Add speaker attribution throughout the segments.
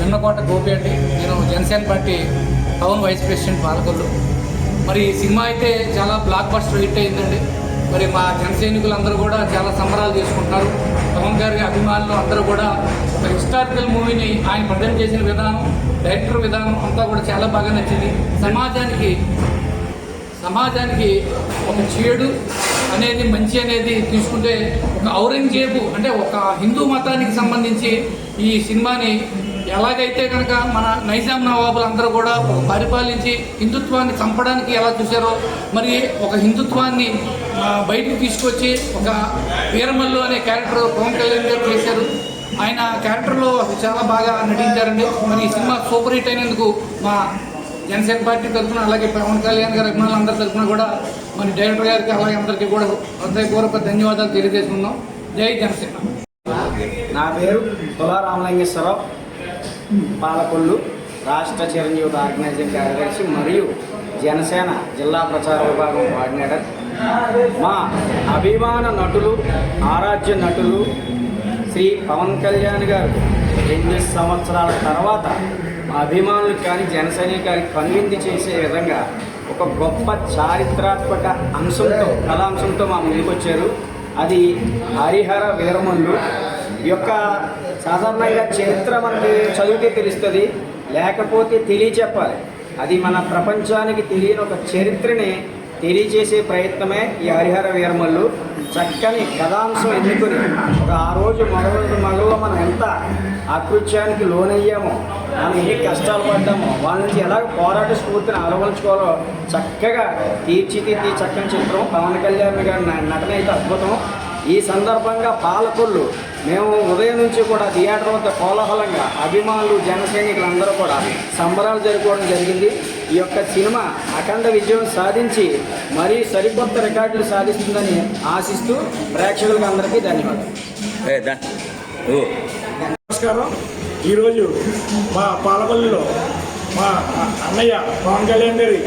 Speaker 1: వెన్నకోట గోపి అండి. నేను Janasena party town vice president Palakollu. మరి ఈ సినిమా అయితే చాలా బ్లాక్ బస్టర్ హిట్ అయిందండి. మరి మా జనసైనికులందరూ కూడా చాలా సంబరాలు చేసుకుంటున్నారు. పవన్ గారి అభిమానులు అందరూ కూడా ఒక హిస్టారికల్ మూవీని ఆయన ప్రజెంట్ చేసిన విధానం డైరెక్టర్ విధానం అంతా కూడా చాలా బాగా నచ్చింది. సమాజానికి సమాజానికి ఒక చెడు అనేది మంచి అనేది తీసుకుంటే ఒక ఔరంగజేబు అంటే ఒక హిందూ మతానికి సంబంధించి ఈ సినిమాని ఎలాగైతే కనుక మన నైజాం నవాబులు అందరూ కూడా పరిపాలించి హిందుత్వాన్ని చంపడానికి ఎలా చూశారో మరి ఒక హిందుత్వాన్ని బయటకు బయటికి తీసుకొచ్చి ఒక వీరమల్లు అనే క్యారెక్టర్ పవన్ కళ్యాణ్ గారు చేశారు. ఆయన క్యారెక్టర్లో చాలా బాగా నటించారండి. మరి ఈ సినిమా సూపర్ హిట్ అయినందుకు మా జనసేన పార్టీ తరఫున అలాగే పవన్ కళ్యాణ్ గారి అభిమానులు అందరి తరఫున కూడా మరి డైరెక్టర్ గారికి అలాగే అందరికీ కూడా హృదయపూర్వక ధన్యవాదాలు తెలియజేసుకుందాం. జై జనసేన.
Speaker 2: నా పేరు తులా రామలింగేశ్వరరావు పాలకొల్లు రాష్ట్ర చిరంజీవి ఆర్గనైజింగ్ కార్యదర్శి మరియు జనసేన జిల్లా ప్రచార విభాగం కోఆర్డినేటర్ మా అభిమాన నటులు ఆరాధ్య నటులు శ్రీ పవన్ కళ్యాణ్ గారు ఎనిమిది సంవత్సరాల తర్వాత మా కానీ జనసేన కానీ కనువిందు చేసే విధంగా ఒక గొప్ప చారిత్రాత్మక అంశంతో కళాంశంతో మా ముందుకు వచ్చారు అది హరిహర వీరమల్లు ఈ యొక్క సాధారణంగా చరిత్ర మనకి చదివితే తెలుస్తుంది. లేకపోతే తెలియచెప్పాలి. అది మన ప్రపంచానికి తెలియని ఒక చరిత్రని తెలియజేసే ప్రయత్నమే ఈ హరిహర వీరమల్లు. చక్కని కథాంశం ఎన్నుకుని ఒక ఆ రోజు మరో మగలో మనం ఎంత అకృత్యానికి లోనయ్యామో మనం ఎన్ని కష్టాలు పడ్డామో వాళ్ళ నుంచి ఎలా పోరాట స్ఫూర్తిని అలవలుచుకోవాలో చక్కగా తీర్చిదిద్ది చక్కని చిత్రం. పవన్ కళ్యాణ్ గారి నటన అయితే అద్భుతం. ఈ సందర్భంగా పాలకొల్లు మేము ఉదయం నుంచి కూడా థియేటర్ వద్ద కోలాహలంగా అభిమానులు జనసైనికులందరూ కూడా సంబరాలు జరుపుకోవడం జరిగింది. ఈ యొక్క సినిమా అఖండ విజయం సాధించి మరీ సరికొత్త రికార్డులు సాధిస్తుందని ఆశిస్తూ ప్రేక్షకులకు అందరికీ ధన్యవాదాలు.
Speaker 3: నమస్కారం. ఈరోజు మా పాలపల్లిలో మా అన్నయ్య పవన్ కళ్యాణ్ గారి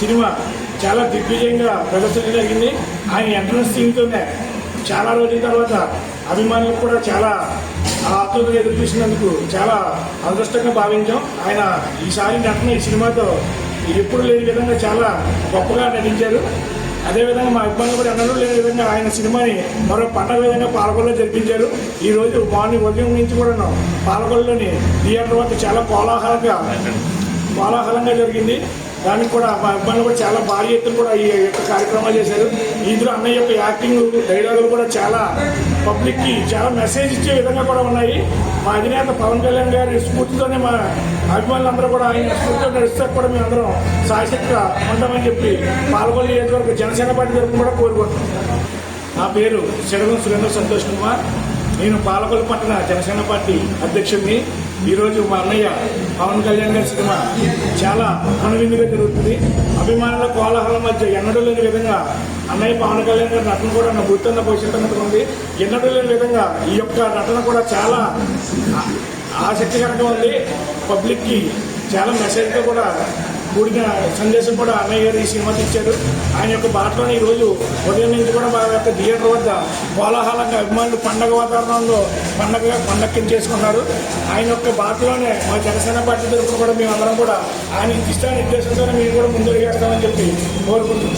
Speaker 3: సినిమా చాలా దిగ్విజయంగా ప్రదర్శన జరిగింది. ఆయన ఎంట్రన్స్ సీన్తోనే చాలా రోజుల తర్వాత అభిమానులకు కూడా చాలా ఆతృతగా ఎదురు చూసినందుకు చాలా అదృష్టంగా భావించాం. ఆయన ఈసారి నటన ఈ సినిమాతో ఎప్పుడు లేని విధంగా చాలా గొప్పగా నటించారు. అదేవిధంగా మా ఇబ్బంది కూడా ఎన్నడూ లేని విధంగా ఆయన సినిమాని మరో పండగ విధంగా పాలకొల్లో జరిపించారు. ఈ రోజు మార్నింగ్ ఉదయం నుంచి కూడా పాలకొల్లోని థియేటర్ వద్ద చాలా కోలాహలంగా కోలాహలంగా జరిగింది. దానికి కూడా మా ఇబ్బందులు కూడా చాలా భారీ ఎత్తున కూడా ఈ యొక్క కార్యక్రమాలు చేశారు. ఇందులో అన్నయ్య యొక్క యాక్టింగ్ డైలాగులు కూడా చాలా పబ్లిక్కి చాలా మెసేజ్ ఇచ్చే విధంగా కూడా ఉన్నాయి. మా అధినేత పవన్ కళ్యాణ్ గారి స్ఫూర్తితోనే మా అభిమానులందరూ కూడా ఆయన స్ఫూర్తితో నడిస్తే కూడా మేమందరం సాయశక్తిగా ఉంటామని చెప్పి పాల్గొని నియోజకవర్గ జనసేన పార్టీ తరఫున కూడా కోరుకుంటున్నాం. నా పేరు శరగం సురేంద్ర సంతోష్ కుమార్. నేను పాలకొల్లు పట్టణ జనసేన పార్టీ అధ్యక్షుడిని ఈరోజు మా అన్నయ్య పవన్ కళ్యాణ్ గారి సినిమా చాలా అనువిందుగా జరుగుతుంది. అభిమానుల కోలాహలం మధ్య ఎన్నడూ లేని విధంగా అన్నయ్య పవన్ కళ్యాణ్ గారి నటన కూడా నా గుర్తున్న భవిష్యత్తు ఉంది. ఎన్నడూ లేని విధంగా ఈ యొక్క నటన కూడా చాలా ఆసక్తికరంగా ఉంది. పబ్లిక్కి చాలా మెసేజ్తో కూడా కూడిన సందేశం కూడా అన్నయ్య గారు ఈ సినిమా తెచ్చారు ఆయన యొక్క బాటలోనే ఈ రోజు ఉదయం నుంచి కూడా మా యొక్క థియేటర్ వద్ద కోలాహలంగా అభిమానులు పండగ వాతావరణంలో పండగ పండగ చేసుకున్నారు. ఆయన యొక్క బాటలోనే మా జనసేన పార్టీ తరఫున కూడా మేమందరం కూడా ఆయన ఇష్టాన్ని నిర్దేశంతోనే మీరు కూడా ముందుకు వేస్తామని చెప్పి కోరుకుంటున్నాం.